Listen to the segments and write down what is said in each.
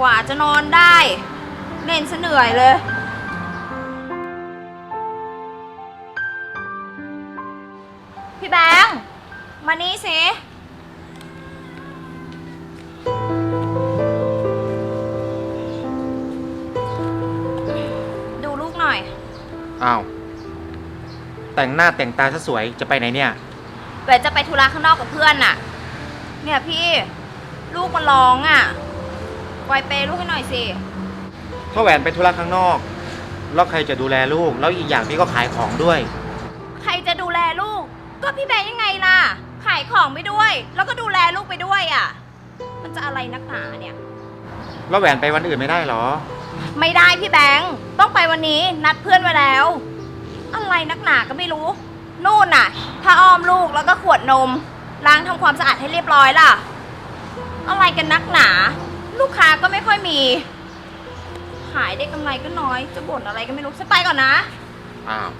กว่าจะนอนได้เล่นซะเหนื่อยเลย พี่แบงค์มานี่สิ ดูลูกหน่อย อ้าว แต่งหน้าแต่งตาซะสวยจะไปไหนเนี่ยเวทจะไปธุระข้างนอกกับเพื่อนน่ะ เนี่ยพี่ ลูกมันร้องอะ ไวเปย์ลูกให้หน่อยสิถ้าแหวนไปธุระข้างนอก แล้วใครจะดูแลลูก แล้วอีกอย่างพี่ก็ขายของด้วย ใครจะดูแลลูก ก็พี่แบงค์ยังไงล่ะ ขายของไปด้วย แล้วก็ดูแลลูกไปด้วยอะ มันจะอะไรนักหนาเนี่ย แล้วแหวนไปวันอื่นไม่ได้เหรอ ไม่ได้พี่แบงค์ต้องไปวันนี้นัดเพื่อนไว้แล้ว อะไรนักหนาก็ไม่รู้ นู่นน่ะผ้าอ้อมลูกแล้วก็ขวดนม ล้างทำความสะอาดให้เรียบร้อยล่ะ อะไรกันนักหนา ลูกค้าก็ไม่ค่อยมี ขายได้กำไรก็น้อย จะบ่นอะไรก็ไม่รู้ฉันไปก่อนนะ อ้าว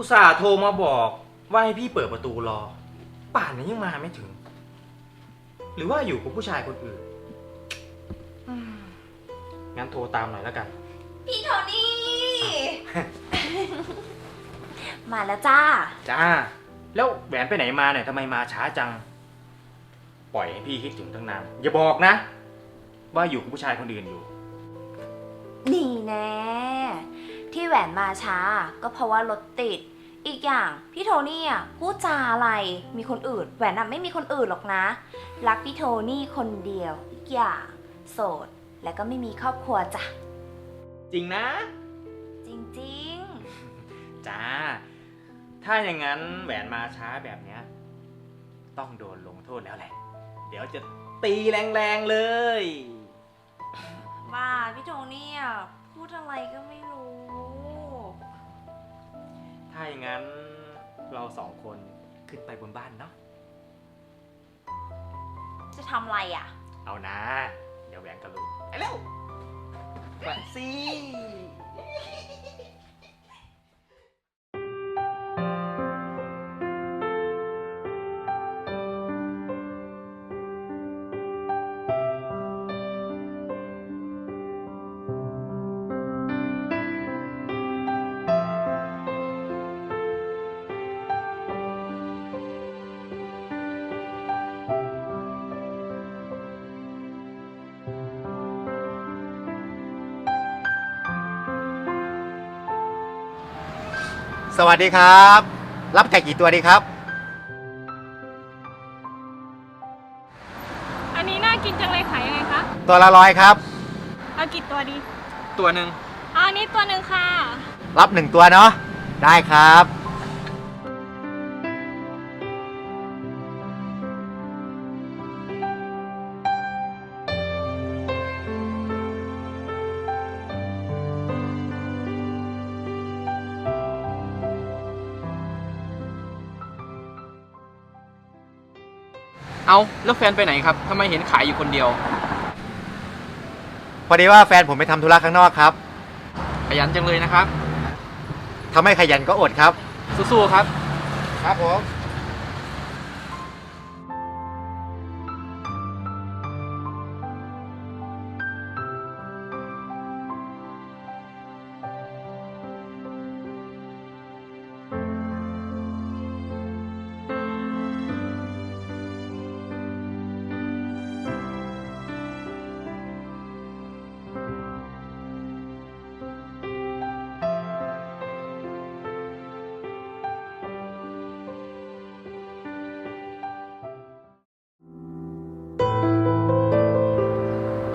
อุตส่าห์โทรมาบอกว่าให้พี่เปิดประตูรอ ป่านนี้ยังมาไม่ถึง หรือว่าอยู่กับผู้ชายคนอื่นอืมงั้นโทรตามหน่อยแล้วกัน พี่โทนี่ มาแล้วจ้า จ้า แล้วแหวนไปไหนมาเนี่ยทำไมมาช้าจัง ปล่อยให้พี่คิดถึงตั้งนานอย่าบอกนะ ว่าอยู่กับผู้ชายคนอื่นอยู่ นี่แน่ที่ แหวนมาช้า ก็เพราะว่ารถติด อีกอย่างพี่โทนี่อะพูดจาอะไรมีคนอื่น แหวนอะไม่มีคนอื่นหรอกนะ รักพี่โทนี่คนเดียว อีกอย่าง โสด และก็ไม่มีครอบครัวจ้ะ จริงนะ จริงจ้า ถ้าอย่างนั้นแหวนมาช้าแบบเนี้ย ต้องโดนลงโทษแล้วแหละ เดี๋ยวจะตีแรงๆเลยๆว่าพี่โทนี่อะพูดอะไรก็ไม่รู้ ถ้าอย่างนั้นเราสองคนขึ้นไปบนบ้านเนาะ จะทำอะไรอะ เอานะ เดี๋ยวแหวนก็รู้ไปเร็วแหวนสิ สวัสดีครับ รับไก่กี่ตัวดีครับ อันนี้น่ากินจังเลยขายยังไงคะ ตัวละร้อยครับ เอากี่ตัวดีตัวหนึ่ง เอาอันนี้ตัวหนึ่งค่ะ รับหนึ่งตัวเนาะได้ครับ เอาแล้วแฟนไปไหนครับทำไมเห็นขายอยู่คนเดียว พอดีว่าแฟนผมไปทำธุระข้างนอกครับขยันจังเลยนะครับ ทำให้ขยันก็อดครับ สู้ๆครับ ครับผม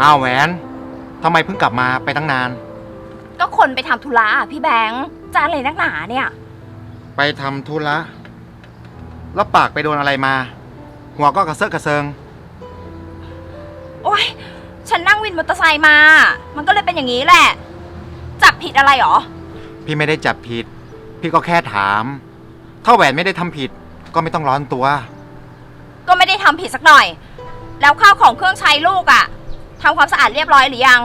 อ้าวแหวนทำไมเพิ่งกลับมาไปตั้งนาน ก็คนไปทำธุระอะพี่แบงค์จะอะไรนักหนาเนี่ย ไปทำธุระแล้วปากไปโดนอะไรมา หัวก็กระเซาะกระเซิง โอ๊ย ฉันนั่งวินมอเตอร์ไซค์มา มันก็เลยเป็นอย่างนี้แหละ จับผิดอะไรหรอ พี่ไม่ได้จับผิด พี่ก็แค่ถาม ถ้าแหวนไม่ได้ทำผิด ก็ไม่ต้องร้อนตัว ก็ไม่ได้ทำผิดสักหน่อย แล้วข้าวของเครื่องใช้ลูกอะ ทำความสะอาดเรียบร้อยหรือยัง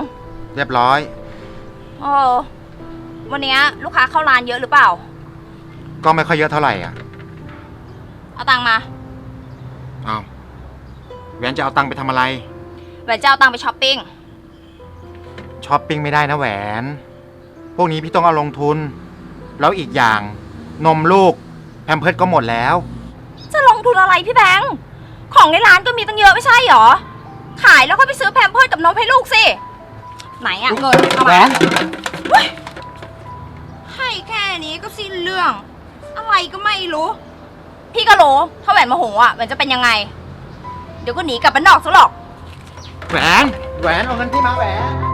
เรียบร้อย เออวันเนี้ยลูกค้าเข้าร้านเยอะหรือเปล่า ก็ไม่ค่อยเยอะเท่าไหร่อะเอาตังค์มาเอาแหวนจะเอาตังค์ไปทำอะไรแหวนจะเอาตังค์ไปช้อปปิ้ง ช้อปปิ้งไม่ได้นะแหวน พวกนี้พี่ต้องเอาลงทุน แล้วอีกอย่างนมลูกแพมเพิร์ดก็หมดแล้ว จะลงทุนอะไรพี่แบงค์ ของในร้านก็มีตั้งเยอะไม่ใช่หรอ ขายแล้วก็ไปซื้อแพมเพิร์สกับนมให้ลูกสิ ไหนอะเงินเอาแหวมานให้แค่นี้ก็สิ้นเรื่อง อะไรก็ไม่รู้ พี่ก็รู้ถ้าแหวนโมโหอะแหวนจะเป็นยังไง เดี๋ยวก็หนีกลับบ้านนอกซะหรอก แหวน แหวนเอาเงินพี่มาแหวน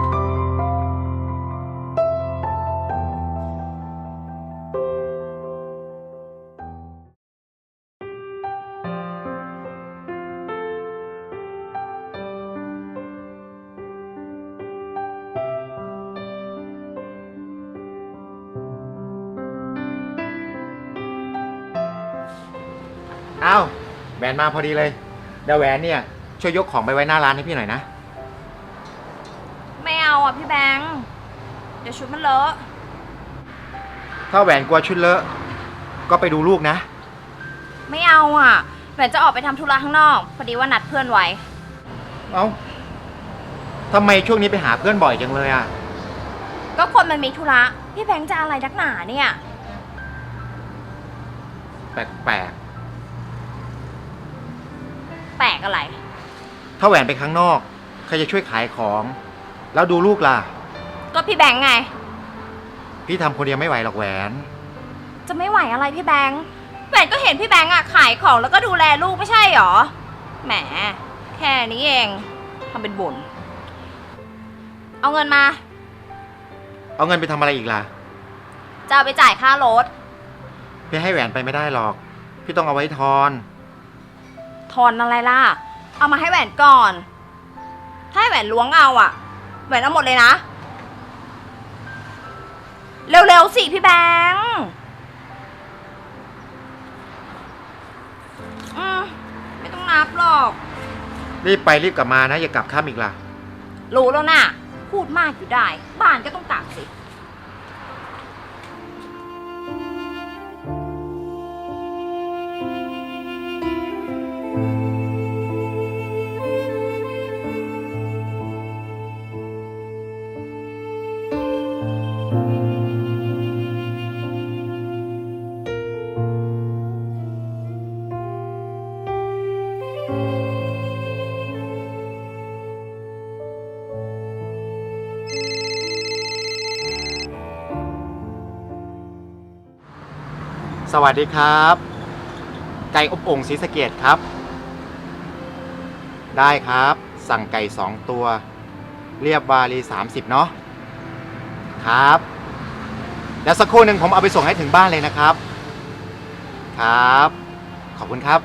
วนมาพอดีเลยเดี๋ยวแหวนเนี่ยช่วยยกของไปไว้หน้าร้านให้พี่หน่อยนะ ไม่เอาอะพี่แบงค์เดี๋ยวชุดมันเลอะถ้าแหวนกลัวชุดเลอะก็ไปดูลูกนะ ไม่เอาอะแหวนจะออกไปทำธุระข้างนอกพอดีว่านัดเพื่อนไว้ เอา้าทำไมช่วงนี้ไปหาเพื่อนบ่อยจังเลยอะ ก็คนมันมีธุระพี่แบงค์จะอะไรนักหนาเนี่ย แปลก ถ้าแหวนไปข้างนอก ใครจะช่วยขายของ แล้วดูลูกล่ะ ก็พี่แบงค์ไง พี่ทำคนเดียวไม่ไหวหรอกแหวน จะไม่ไหวอะไรพี่แบงค์แหวนก็เห็นพี่แบงค์อะขายของแล้วก็ดูแลลูกไม่ใช่หรอ แหม แค่นี้เองทำเป็นบ่น เอาเงินมา เอาเงินไปทำอะไรอีกล่ะ จะเอาไปจ่ายค่ารถ พี่ให้แหวนไปไม่ได้หรอก พี่ต้องเอาไว้ทอน ทอนอะไรล่ะ เอามาให้แหวนก่อน ถ้าให้แหวนล้วงเอาอะแหวนเอาหมดเลยนะ เร็วๆสิพี่แบงค์อืมไม่ต้องนับหรอก รีบไปรีบกลับมานะ อย่ากลับค่ำอีกล่ะ รู้แล้วนะพูดมากอยู่ได้ บ้านก็ต้องกลับสิ วัสดีครับ ไก่อบโอ่งศรีสะเกดครับ ได้ครับ สั่งไก่สองตัว เรียบวารี 30 เนาะครับเดี๋ยวสักครู่หนึ่งผมเอาไปส่งให้ถึงบ้านเลยนะครับ ครับ ขอบคุณครับ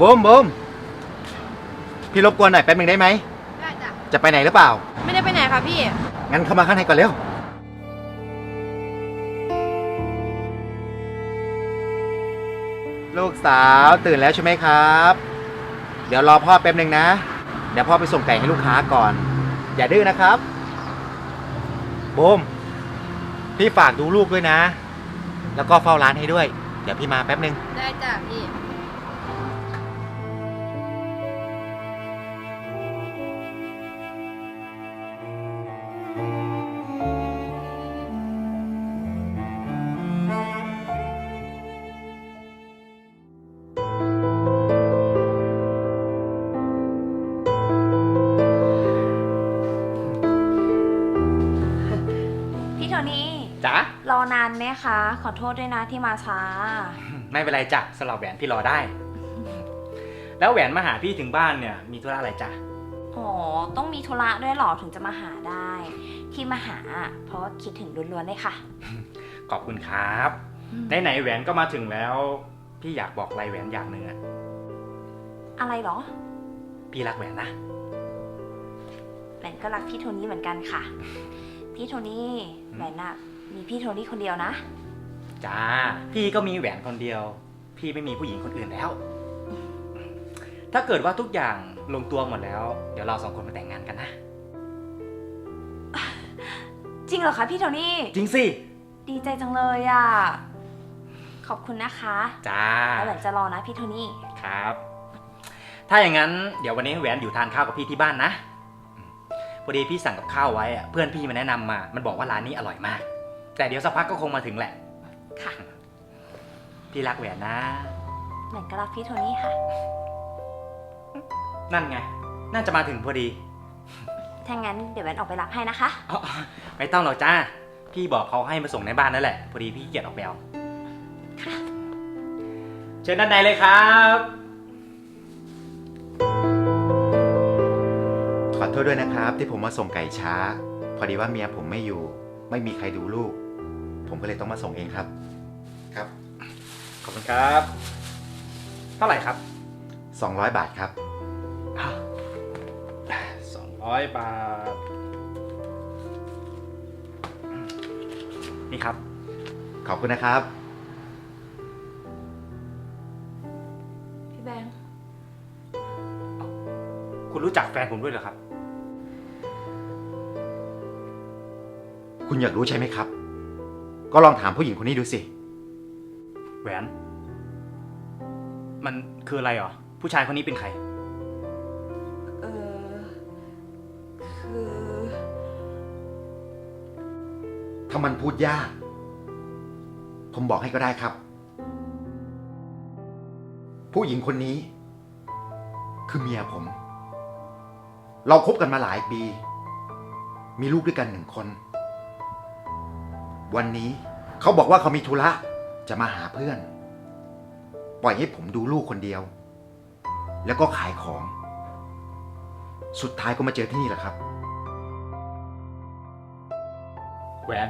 บูมบูมพี่รบกวนหน่อยแป๊บนึงได้ไหม ได้จ้ะจะไปไหนหรือเปล่า ไม่ได้ไปไหนค่ะพี่ งั้นเข้ามาข้างในก่อนเร็ว ลูกสาวตื่นแล้วใช่ไหมครับ เดี๋ยวรอพ่อแป๊บหนึ่งนะ เดี๋ยวพ่อไปส่งไก่ให้ลูกค้าก่อน อย่าดื้อนะครับบูมพี่ฝากดูลูกด้วยนะ แล้วก็เฝ้าร้านให้ด้วย เดี๋ยวพี่มาแป๊บนึงได้จ้ะพี่ จ๋ารอนานไหมคะ ขอโทษด้วยนะที่มาช้า ไม่เป็นไรจ้ะสำหรับแหวนพี่รอได้ แล้วแหวนมาหาพี่ถึงบ้านเนี่ยมีธุระอะไรจ้ะอ๋อ ต้องมีธุระด้วยเหรอถึงจะมาหาได้ ที่มาหาเพราะว่าคิดถึงล้วนๆเลยค่ะ ขอบคุณครับไหนๆแหวนก็มาถึงแล้ว พี่อยากบอกอะไรแหวนอย่างหนึ่งอะอะไรเหรอพี่รักแหวนนะ แหวนก็รักพี่โทนี่เหมือนกันค่ะ พี่โทนี่แหวนน่ะ มีพี่โทนี่คนเดียวนะ จ้า พี่ก็มีแหวนคนเดียว พี่ไม่มีผู้หญิงคนอื่นแล้ว ถ้าเกิดว่าทุกอย่างลงตัวหมดแล้ว เดี๋ยวเราสองคนมาแต่งงานกันนะ จริงเหรอคะพี่โทนี่ จริงสิ ดีใจจังเลยอะ ขอบคุณนะคะจ้า แล้วแหวนจะรอนะพี่โทนี่ ครับ ถ้าอย่างนั้นเดี๋ยววันนี้แหวนอยู่ทานข้าวกับพี่ที่บ้านนะอืมพอดีพี่สั่งกับข้าวไว้อะเพื่อนพี่มาแนะนำมา มันบอกว่าร้านนี้อร่อยมาก แต่เดี๋ยวสักพักก็คงมาถึงแหละ ค่ะ พี่รักแหวนนะแหวนก็รักพี่โทนี่ค่ะ นั่นไง น่าจะมาถึงพอดีถ้างั้นเดี๋ยวแหวนออกไปรับให้นะคะ อ๋อไม่ต้องหรอกจ้า พี่บอกเขาให้มาส่งในบ้านนั่นแหละ พอดีพี่เกียจออกแบวเชิญด้านในเลยครับ ขอโทษด้วยนะครับที่ผมมาส่งไก่ช้า พอดีว่าเมียผมไม่อยู่ ไม่มีใครดูลูก ผมก็เลยต้องมาส่งเองครับ ครับ ขอบคุณครับ เท่าไหร่ครับ 200 บาทครับสองร้อยบาท นี่ครับ ขอบคุณนะครับ พี่แบงค์คุณรู้จักแฟนผมด้วยเหรอครับ คุณอยากรู้ใช่ไหมครับ ก็ลองถามผู้หญิงคนนี้ดูสิ แหวน มันคืออะไรเหรอ ผู้ชายคนนี้เป็นใคร เออคือ ถ้ามันพูดยาก ผมบอกให้ก็ได้ครับ ผู้หญิงคนนี้ คือเมียผม เราคบกันมาหลายปี มีลูกด้วยกันหนึ่งคน วันนี้เขาบอกว่าเขามีธุระจะมาหาเพื่อน ปล่อยให้ผมดูลูกคนเดียว แล้วก็ขายของ สุดท้ายก็มาเจอที่นี่แหละครับ แหวน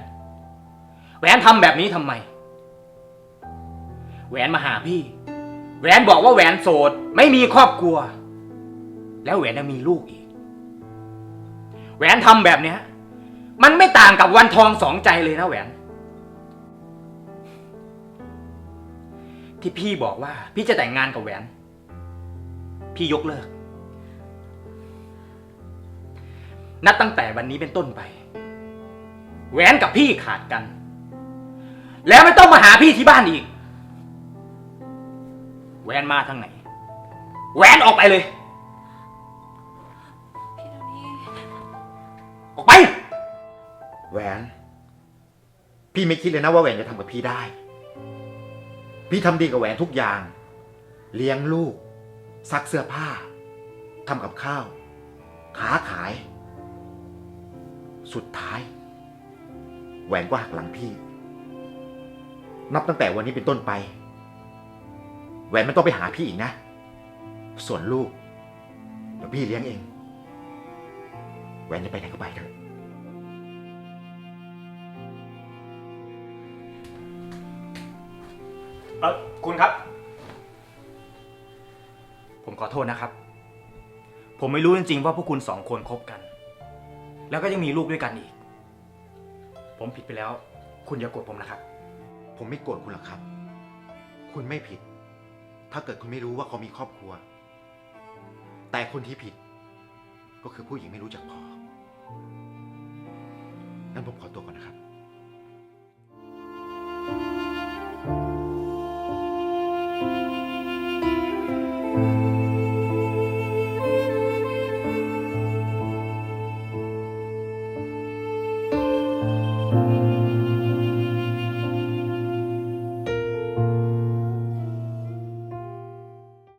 แหวนทำแบบนี้ทำไม แหวนมาหาพี่ แหวนบอกว่าแหวนโสด ไม่มีครอบครัว แล้วแหวนยังมีลูกอีก แหวนทำแบบเนี้ย มันไม่ต่างกับวันทองสองใจเลยนะแหวน ที่พี่บอกว่า พี่จะแต่งงานกับแหวน พี่ยกเลิก นับตั้งแต่วันนี้เป็นต้นไป แหวนกับพี่ขาดกัน แล้วไม่ต้องมาหาพี่ที่บ้านอีก แหวนมาทางไหน แหวนออกไปเลย พี่ไม่คิดเลยนะว่าแหวนจะทำกับพี่ได้ พี่ทำดีกับแหวนทุกอย่าง เลี้ยงลูก ซักเสื้อผ้าทำกับข้าวค้าขาย สุดท้าย แหวนก็หักหลังพี่ นับตั้งแต่วันนี้เป็นต้นไป แหวนไม่ต้องไปหาพี่อีกนะ ส่วนลูกเดี๋ยวพี่เลี้ยงเอง แหวนจะไปไหนก็ไปเถอะ ออคุณครับ ผมขอโทษนะครับ ผมไม่รู้จริงๆว่าพวกคุณสองคนคบกัน แล้วก็ยังมีลูกด้วยกันอีก ผมผิดไปแล้ว คุณอย่าโกรธผมนะครับ ผมไม่โกรธคุณหรอกครับ คุณไม่ผิด ถ้าเกิดคุณไม่รู้ว่าเขามีครอบครัว แต่คนที่ผิด ก็คือผู้หญิงไม่รู้จักพองั้นผมขอตัวก่อนนะครับ